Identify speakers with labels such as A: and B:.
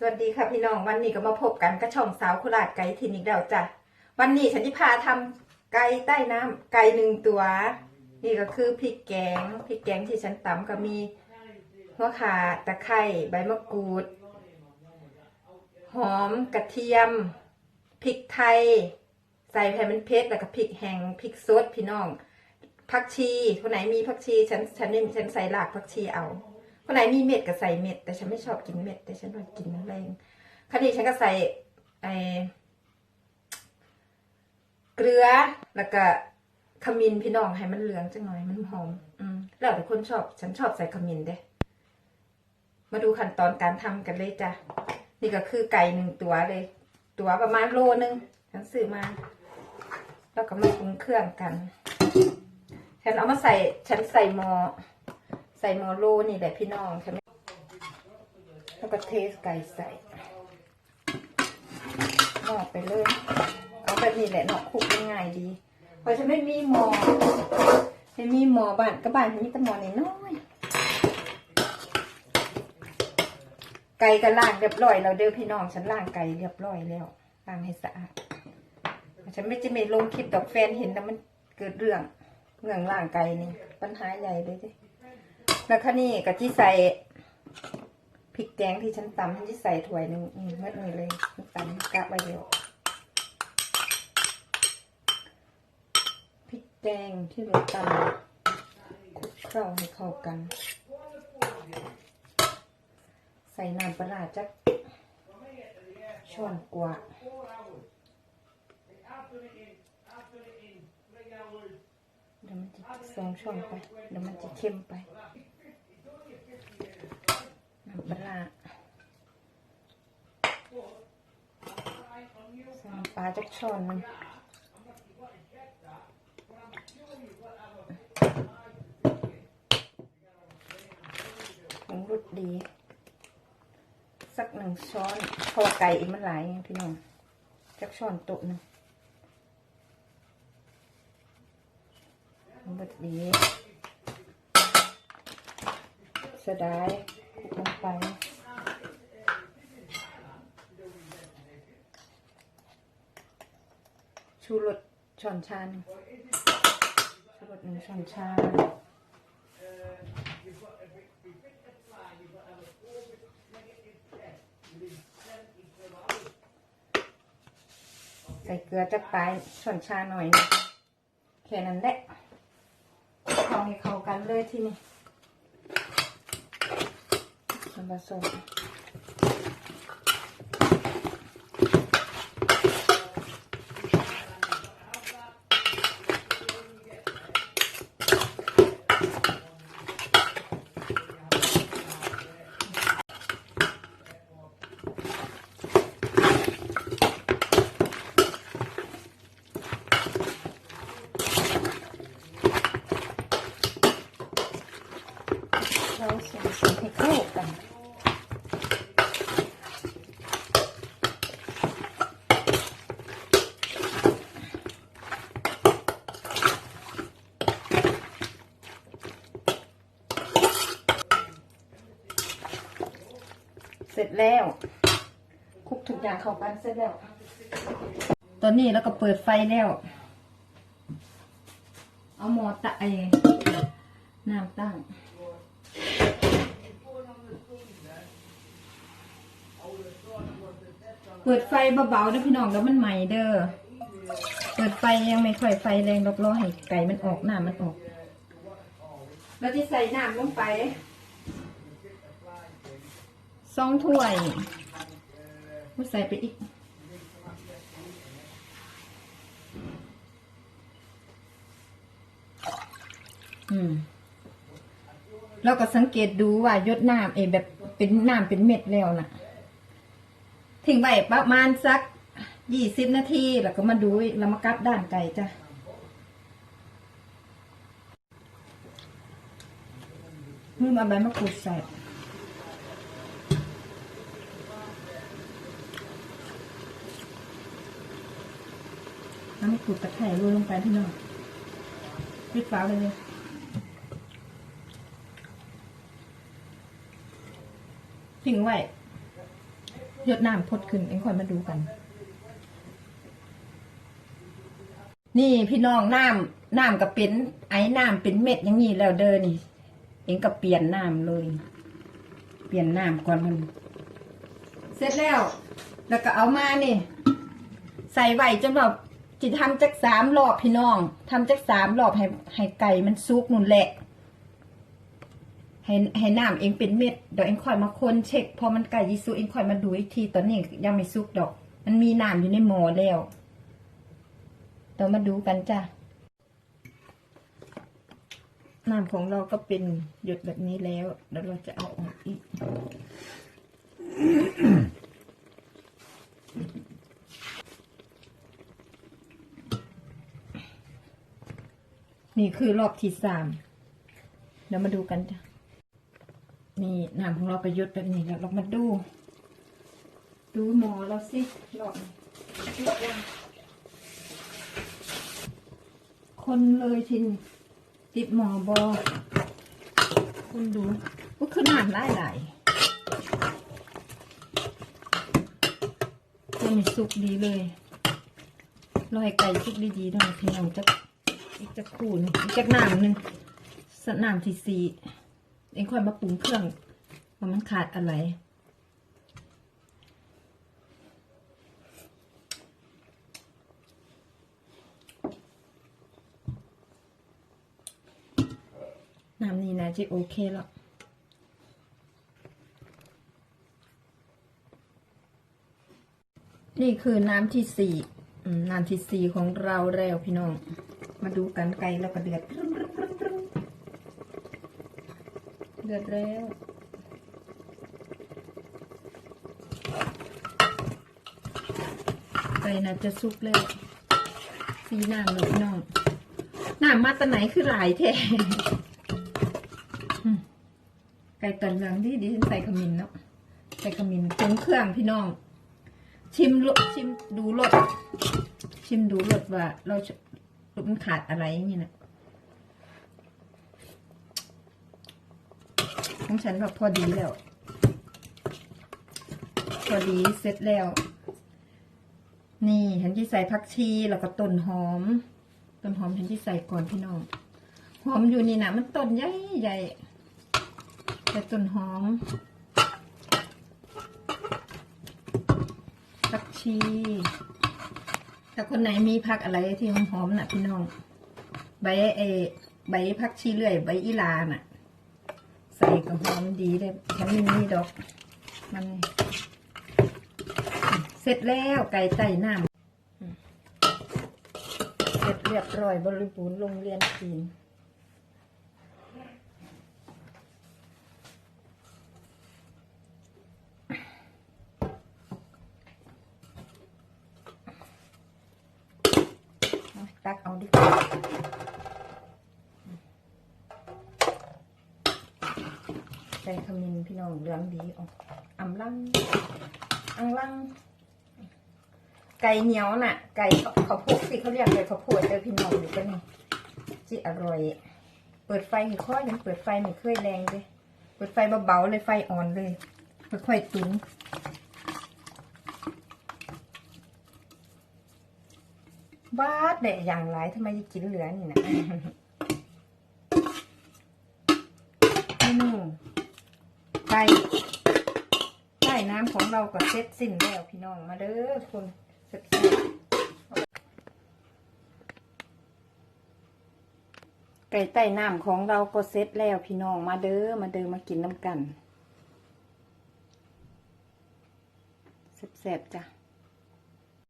A: สวัสดีค่ะพี่น้องวันนี้ก็มาพบกันกระช่องสาวโคราชไก่ทินอีกแล้วจ้ะวันนี้ฉันจะพาทำไก่ใต้น้ำไก่หนึ่งตัว นี่ก็คือพริกแกงพริกแกงที่ฉันตำก็มีหัวข่าตะไคร้ใบมะกรูด หอมกระเทียมพริกไทย ใส่ให้มันเผ็ดแล้วก็พริกแห้งพริกสดพี่น้องผักชีคนไหนมีผักชีฉันฉันนี่ฉันใส่หลากผักชีเอา คนไหนมีเม็ดก็ใส่เม็ด แต่ฉันไม่ชอบกินเม็ด แต่ฉันชอบกินแรงคราวนี้ฉันก็ใส่ไอ้เกลือแล้วก็ขมิ้นพี่น้องให้มันเหลืองจังหน่อยมันหอม อืมแล้วแต่คนชอบ ฉันชอบใส่ขมิ้นเด้ มาดูขั้นตอนการทำกันเลยจ้ะนี่ก็คือไก่หนึ่งตัวเลย ตัวประมาณโลนึงฉันซื้อมา แล้วก็มาปรุงเครื่องกัน ฉันเอามาใส่ ฉันใส่หม้อ ใส่หมอโลนี่แหละพี่น้องฉันไม่แล้วก็เทสไก่ใส่นอไปเลย เอาแบบนี้แหละเนาะคุกง่ายๆดีเพราะฉันไม่มีหมอฉันมีหมอบ้านก็บ้านนมีแต่หมอน้อยไก่ก็ล้างเรียบร้อยแล้วเด้อพี่น้องฉันล้างไก่เรียบร้อยแล้วล้างให้สะอาดฉันไม่จะไม่ลงคลิปดอกแฟนเห็นแล้วมันเกิดเรื่องเรื่องล่างไก่นี่ปัญหาใหญ่เลยจ้ะ แล้วคันนี้กะที่ใส่พริกแกงที่ฉันตำฉันที่ใส่ถ้วยหนึ่งเม็ดนี้เลยตำกะไว้เดียวพริกแกงที่เราตำคลุกเข้าให้เข้ากัน ใส่น้ำปลาร้าจักช้อนกว่าเดี๋ยวมันจะสองช่องไปเดี๋ยวมันจะเค็มไป น้ำปลาใส่ปลาจักช้อนนึงผงรสดี สักหนึ่งช้อนพราะว่าไก่อีกมันหลายพี่น้องจักช้อนโต๊ะนึงบดดีเสียดาย ลงไปชูรสช้อนชาหนึ่งชูรสหนึ่งช้อนชาใส่เกลือจักปลายช้อนชาหน่อยแค่นั้นแหละทำให้เข้ากันเลยที่นี่ ส่วนผสมเราส่วนผสมให้เข้ากัน เสร็จ แล้วคลุกทุกอย่างเข้ากันเสร็จแล้ว ตอนนี้แล้วก็เปิดไฟแล้ว เอาหม้อตะไอน้ำตั้งเปิดไฟเบาๆนะพี่น้องแล้วมันใหม่เด้อ เปิดไฟยังไม่ค่อยไฟแรงดอกรอให้ไก่มันออกน้ำมันออก แล้วที่ใส่น้ำลงไป สองถ้วยมาใส่ไปอีก อืมแล้วก็สังเกตดูว่ายดน้ำเอแบบเป็นน้ำเป็นเม็ดแล้วน่ะทิ้งไว้ประมาณสักยี่สิบนาทีแล้วก็มาดูแล้วมากลับด้านไก่จ้ะมือมาใบมะกรูดใส่ น้ำมะกรูดตะไคร้โรยลงไปที่น้องปิดฝาเลยเลยทิ้งไว้ยดน้ำพดขึ้นเอ็งค่อยมาดูกัน นี่พี่น้องน้ำน้ำก็เป็นไอ้น้ำเป็นเม็ดอย่างนี้แล้วเด้อนี่ เอ็งก็เปลี่ยนน้ำเลย เปลี่ยนน้ำก่อนมัน เสร็จแล้ว แล้วก็เอามานี่ ใส่ไว้จนแบบ จิทำจักสามรอบพี่น้องทำจักสามรอบให้ให้ไก่มันซุกนุ่นแหละ ให้ให้น้ำเองเป็นเม็ดเดี๋ยวเองค่อยมาคนเช็คพอมันไก่ยีซุกเองค่อยมาดูอีกทีตอนนี้ยังไม่ซุกดอก มันมีน้ำอยู่ในหม้อแล้วเรามาดูกันจ้ะน้ำของเราก็เป็นหยดแบบนี้แล้วเดี๋ยวเราจะเอาออกอีก นี่คือรอบที่สามเดี๋ยวมาดูกันจ้ะนี่น้ำของเราประยุทธ์แบบนี้แล้วเรามาดู ดูหมอเราสิรอบนี้เยอะยังคนเลยทินติดหมอบอคุณดูก็คือน้ำหลายหลายยังไม่สุกดีเลยรอให้ไก่สุกดีๆหน่อยพี่น้องจะ อีกจะคูนอีกจะน้ำหนึ่งสน้ำที่สี่เองค่อยมาปรุงเครื่องว่ามันขาดอะไรน้ำนี่นะจะโอเคแล้วนี่คือน้ำที่สี่น้ำที่สี่ของเราแล้วพี่น้อง มาดูกันไก่แล้วก็เดือดเดือดแล้วไก่น่าจะสุกแล้วสีน้ำเลยพี่น้องน้ำมาตะไหนคือหลายแท้ไก่ตันเหลืองที่ดิฉันใส่ขมิ้นเนาะใส่ขมิ้นเครื่องเครื่องพี่น้อง ชิมรสชิมดูรสชิมดูรสว่าเรา มันขาดอะไรอย่างนี้นะของฉันแบบพอดีแล้ว พอดีเสร็จแล้ว นี่ฉันที่ใส่ผักชีแล้วก็ต้นหอม ต้นหอมฉันที่ใส่ก่อนพี่น้อง หอมอยู่นี่นะมันต้นใหญ่ใหญ่แต่ต้นหอมผักชี ถ้าคนไหนมีผักอะไรที่หอมๆน่ะพี่น้อง ใบเอใบผักชีเลื่อย ใบอีลาน่ะ ใส่ก็หอมดีเลยฉันไม่มีดอก มัน เสร็จแล้วไก่ไต่น้ำเสร็จเรียบร้อยบริบูรณ์โรงเรียนจีน เอาตักเอา ดิใส่ขมิ้นพี่น้องเหลืองดีออกอำลังอังลัง ไก่เหนียวน่ะ ไก่เขาเขาวโพดสิเขาเรียกไก่ข้าวโพดเจอพี่น้องอยู่กันนี่จิอร่อย เปิดไฟให้ค่อยังเปิดไฟไม่เคยแรงเลย เปิดไฟเบาๆเลยไฟอ่อนเลยค่อยๆตุ๋น บ้าดเดะอย่างไรทำไมจะกินเหลือนี่นะอืมไก่ไก่น้ำของเราก็เสร็จสิ้นแล้วพี่น้องมาเด้อคุณเสร็จไก่ใต้น้ำของเราก็เสร็จแล้วพี่น้องมาเด้อมาเด้อมากินน้ำกันแซ่บๆจ้ะ